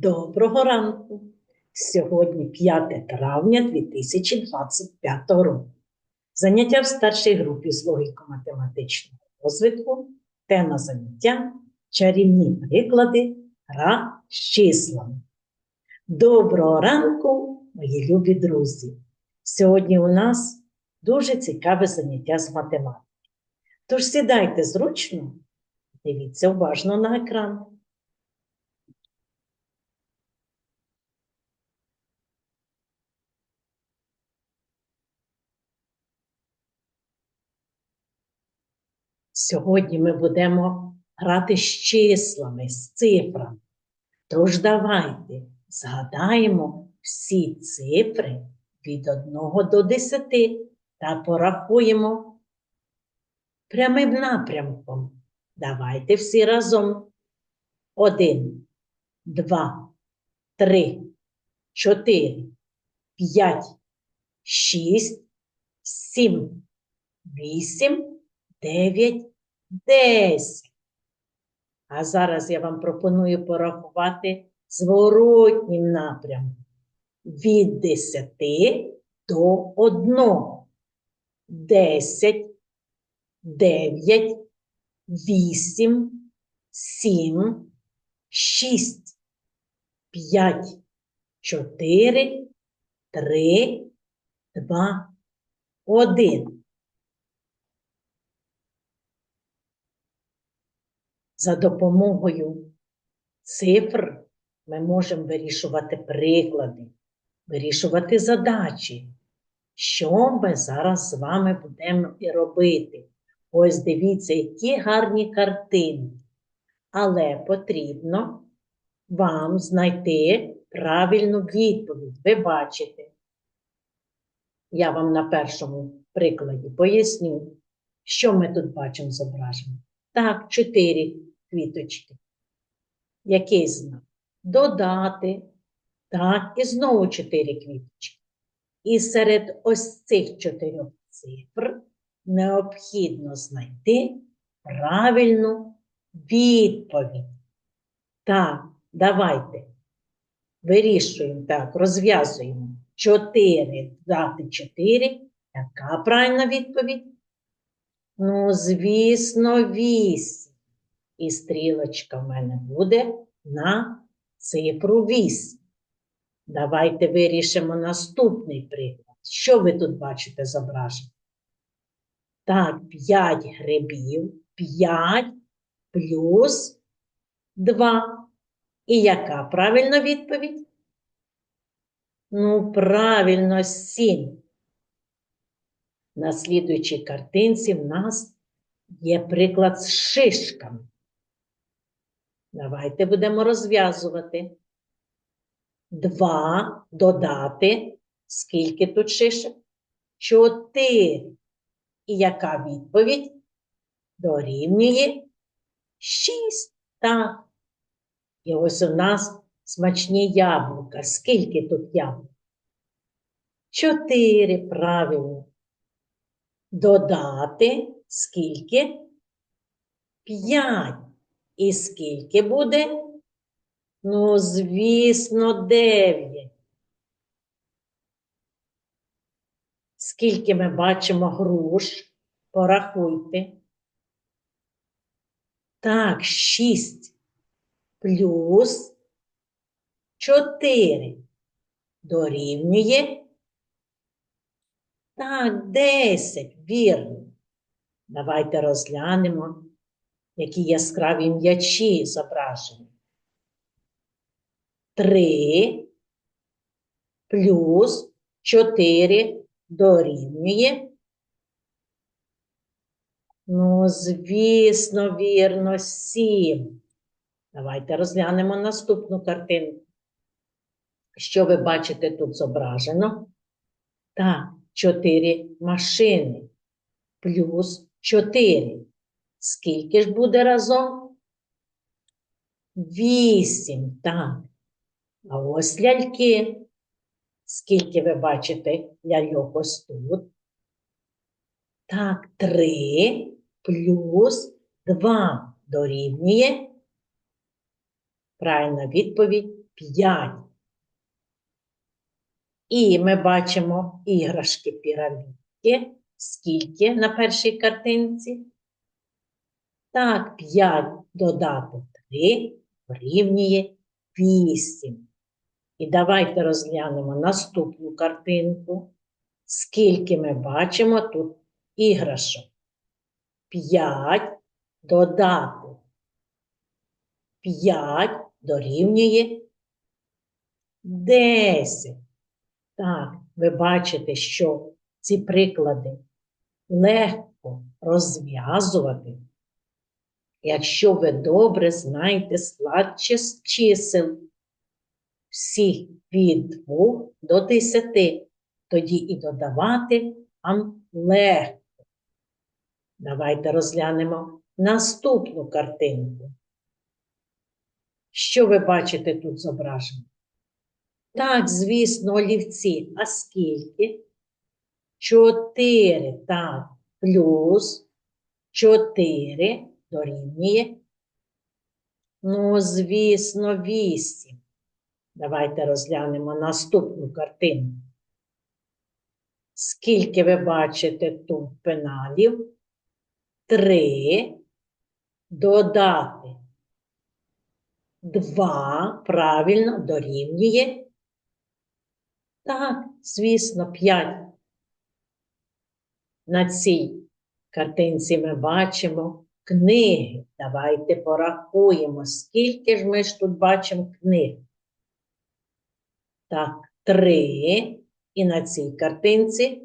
Доброго ранку! Сьогодні 5 травня 2025 року. Заняття в старшій групі з логіко-математичного розвитку. Тема заняття чарівні приклади гра з числами. Доброго ранку, мої любі друзі! Сьогодні у нас дуже цікаве заняття з математики. Тож сідайте зручно, дивіться уважно на екран. Сьогодні ми будемо грати з числами, з цифрами. Тож давайте згадаємо всі цифри від 1 до 10 та порахуємо прямим напрямком. Давайте всі разом. Один, два, три, чотири, п'ять, шість, сім, вісім, дев'ять, десять. А зараз я вам пропоную порахувати зворотнім напрямком від десяти до одного. Десять, дев'ять, вісім, сім, шість, п'ять, чотири, три, два, один. За допомогою цифр ми можемо вирішувати приклади, вирішувати задачі. Що ми зараз з вами будемо робити? Ось дивіться, які гарні картини. Але потрібно вам знайти правильну відповідь. Ви бачите. Я вам на першому прикладі поясню, що ми тут бачимо зображено. Так, чотири квіточки. Який знак? Додати. Так, і знову чотири квіточки. І серед ось цих чотирьох цифр необхідно знайти правильну відповідь. Так, давайте. Вирішуємо так, розв'язуємо. 4 дати 4. Яка правильна відповідь? Ну, звісно, 8. І стрілочка в мене буде на цифру 8. Давайте вирішимо наступний приклад. Що ви тут бачите зображено? Так, 5 грибів, 5 плюс 2. І яка правильна відповідь? Ну, правильно, 7. На слідуючій картинці в нас є приклад з шишками. Давайте будемо розв'язувати. 2 додати. Скільки тут шишок? 4. І яка відповідь? Дорівнює 6. Так. І ось у нас смачні яблука. Скільки тут яблук? 4. Правильно. Додати скільки? 5. І скільки буде? Ну, звісно, 9. Скільки ми бачимо груш? Порахуйте. Так, 6 плюс 4 дорівнює. Так, 10, вірно. Давайте розглянемо, які яскраві м'ячі зображені. 3 плюс 4 дорівнює. Ну, звісно, вірно, 7. Давайте розглянемо наступну картинку. Що ви бачите тут зображено? Так, 4 машини плюс 4. Скільки ж буде разом? 8, так. А ось ляльки. Скільки ви бачите ляльок ось тут? Так, 3 плюс 2 дорівнює. Правильна відповідь 5. І ми бачимо іграшки пірамідки. Скільки на першій картинці? Так, 5 додати 3 порівнює 8. І давайте розглянемо наступну картинку. Скільки ми бачимо тут іграшок? 5 додати 5 дорівнює 10. Так, ви бачите, що ці приклади легко розв'язувати, якщо ви добре знаєте склад чис- чисел всіх від 2 до 10, тоді і додавати вам легко. Давайте розглянемо наступну картинку. Що ви бачите тут зображено? Так, звісно, олівці. А скільки? Чотири. Так, плюс чотири дорівнює. Ну, звісно, вісім. Давайте розглянемо наступну картину. Скільки ви бачите тут пеналів? Три. Додати. Два. Правильно, дорівнює. Так, звісно, 5. На цій картинці ми бачимо книги. Давайте порахуємо, скільки ж ми ж тут бачимо книг. Так, 3. І на цій картинці.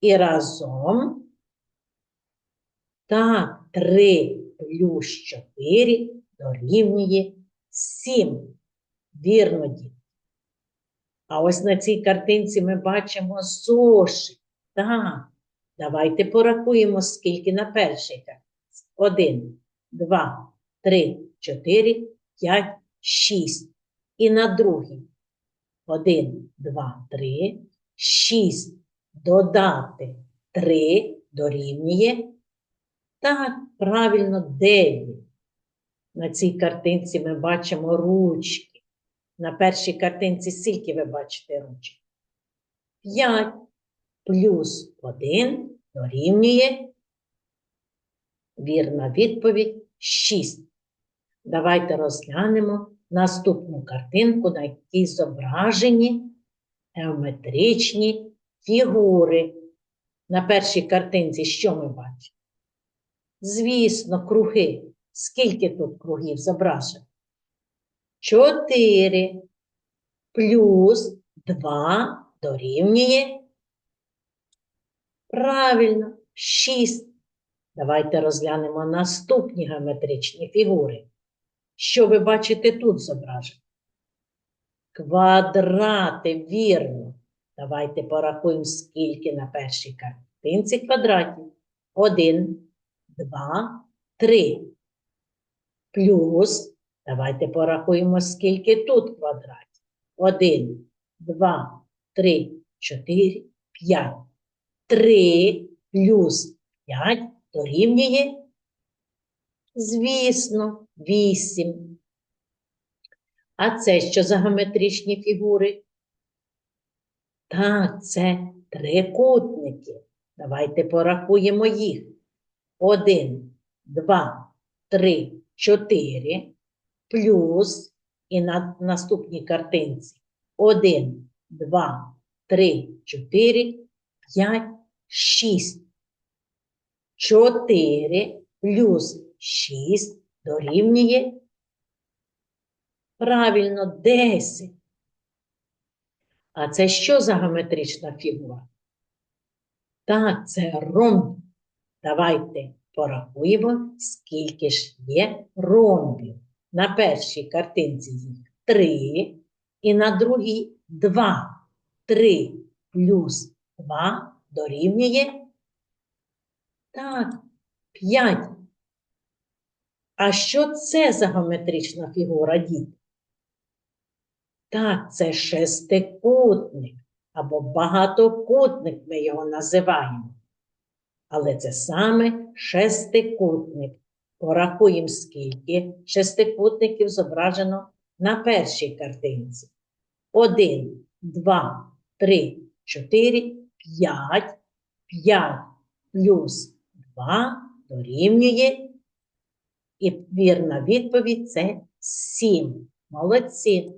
І разом. Так, 3 плюс 4 дорівнює 7. Вірно, діти. А ось на цій картинці ми бачимо зошит. Так, давайте порахуємо, скільки на картинці. Один, два, три, чотири, п'ять, шість. І на другій. Один, два, три, шість. Додати три дорівнює. Так, правильно, дев'ять. На цій картинці ми бачимо ручки. На першій картинці скільки ви бачите ручок? 5 плюс 1 дорівнює. Вірна відповідь 6. Давайте розглянемо наступну картинку, на якій зображені геометричні фігури. На першій картинці що ми бачимо? Звісно, круги. Скільки тут кругів зображено? 4 плюс 2 дорівнює. Правильно, 6. Давайте розглянемо наступні геометричні фігури. Що ви бачите тут зображено? Квадрати, вірно. Давайте порахуємо, скільки на першій картинці квадратів. 1, 2, 3. Плюс Давайте порахуємо, скільки тут квадратів. Один, два, три, чотири, п'ять. Три плюс п'ять дорівнює, звісно, вісім. А це що за геометричні фігури? Так, це трикутники. Давайте порахуємо їх. Один, два, три, чотири плюс і на наступній картинці 1, 2, 3, 4, 5, 6. 4 плюс 6 дорівнює правильно 10. А це що за геометрична фігура? Так, це ромб. Давайте порахуємо, скільки ж є ромбів. На першій картинці їх 3, і на другій 2. 3 плюс 2 дорівнює. Так, 5. А що це за геометрична фігура, діти? Так, це шестикутник або багатокутник ми його називаємо. Але це саме шестикутник. Порахуємо, скільки шестикутників зображено на першій картинці. Один, два, три, чотири, п'ять. П'ять плюс два дорівнює. І вірна відповідь це сім. Молодці.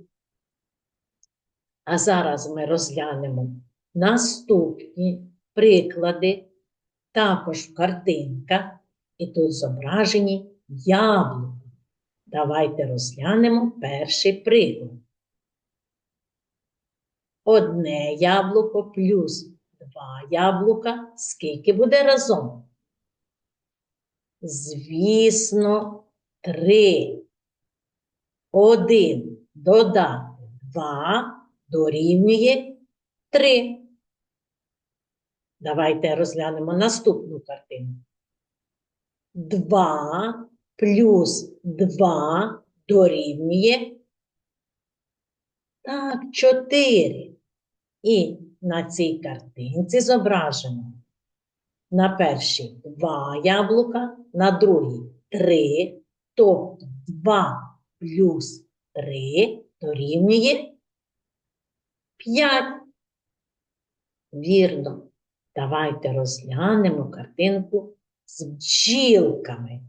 А зараз ми розглянемо наступні приклади, також в картинках, і тут зображені яблука. Давайте розглянемо перший приклад. Одне яблуко плюс два яблука. Скільки буде разом? Звісно, три. Один додати два дорівнює три. Давайте розглянемо наступну картину. Два плюс два дорівнює. Так, чотири. І на цій картинці зображено на першій два яблука, на другій три, тобто 2 плюс 3 дорівнює 5. Вірно. Давайте розглянемо картинку з бджілками.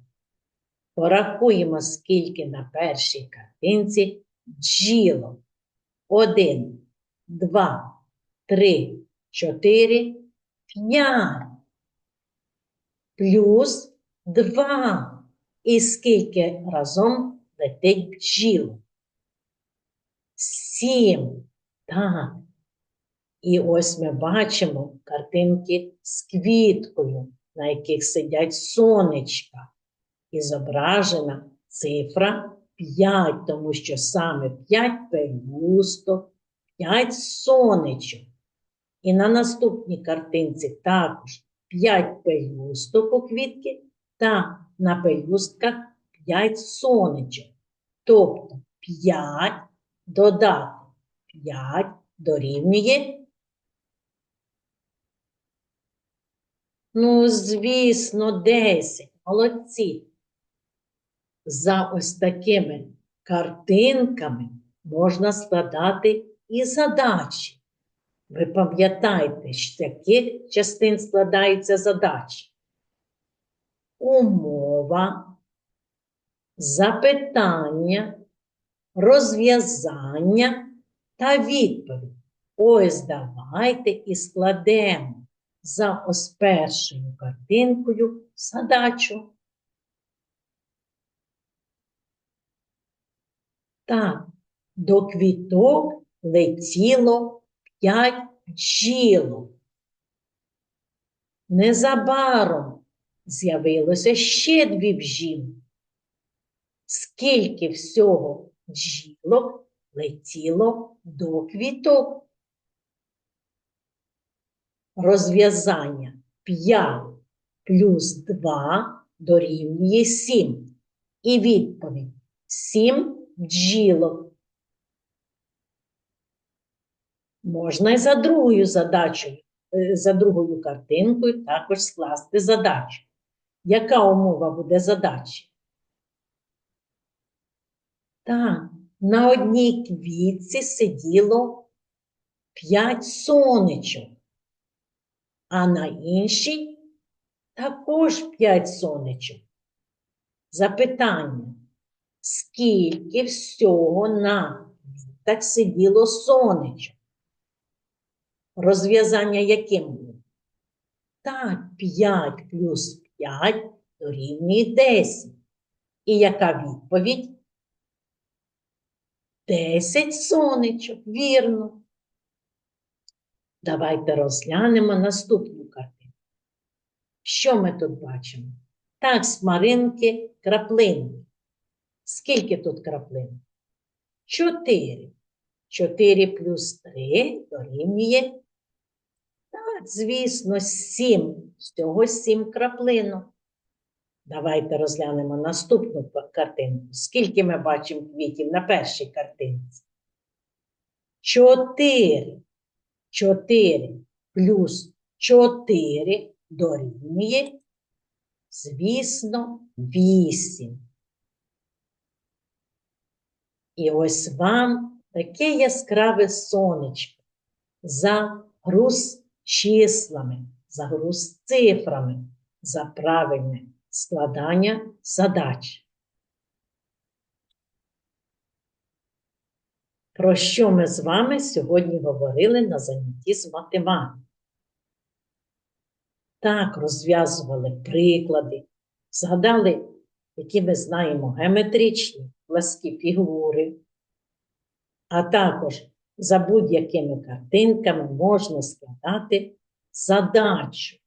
Порахуємо, скільки на першій картинці бджілок. Один, два, три, чотири, п'ять. Плюс два. І скільки разом летить бджілок? Сім. Так. І ось ми бачимо картинки з квіткою, на яких сидять сонечка. І зображена цифра 5, тому що саме 5 пелюсток, 5 сонечок. І на наступній картинці також 5 пелюсток у квітки та на пелюстках 5 сонечок. Тобто 5 додати 5 дорівнює. Ну, звісно, 10. Молодці. За ось такими картинками можна складати і задачі. Ви пам'ятаєте, з яких частин складаються задачі? Умова, запитання, розв'язання та відповідь. Ось давайте і складемо за ось першою картинкою задачу. Так, до квіток летіло п'ять бджілок. Незабаром з'явилося ще дві бджіли. Скільки всього бджілок летіло до квіток? Розв'язання 5 плюс 2 дорівнює 7. І відповідь 7 бджілок. Можна і за другою задачею, е, за другою картинкою також скласти задачу. Яка умова буде задачі? Так, на одній квітці сиділо 5 сонечок, а на іншій також 5 сонечок. Запитання. Скільки всього на квітах сиділо сонечок? Розв'язання яким було? Так, 5 плюс 5 дорівнює 10. І яка відповідь? 10 сонечок, вірно. Давайте розглянемо наступну картину. Що ми тут бачимо? Так, смаринки, краплинки. Скільки тут краплин? 4. 4 плюс 3 дорівнює. Звісно, 7. З цього 7 краплинок. Давайте розглянемо наступну картинку. Скільки ми бачимо квітів на першій картинці? 4. 4 плюс 4 дорівнює звісно, вісім. І ось вам таке яскраве сонечко за гру з числами, за гру з цифрами, за правильне складання задач. Про що ми з вами сьогодні говорили на занятті з математики? Так, розв'язували приклади, згадали, які ми знаємо геометричні пласкі фігури, а також за будь-якими картинками можна складати задачу.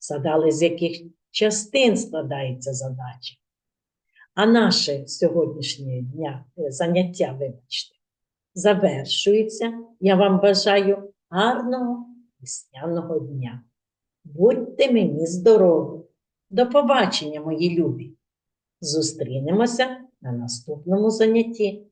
Згадали, з яких частин складається задача. А наше сьогоднішнє дня, е, заняття, вибачте, завершується. Я вам бажаю гарного весняного дня. Будьте мені здорові! До побачення, мої любі! Зустрінемося на наступному занятті.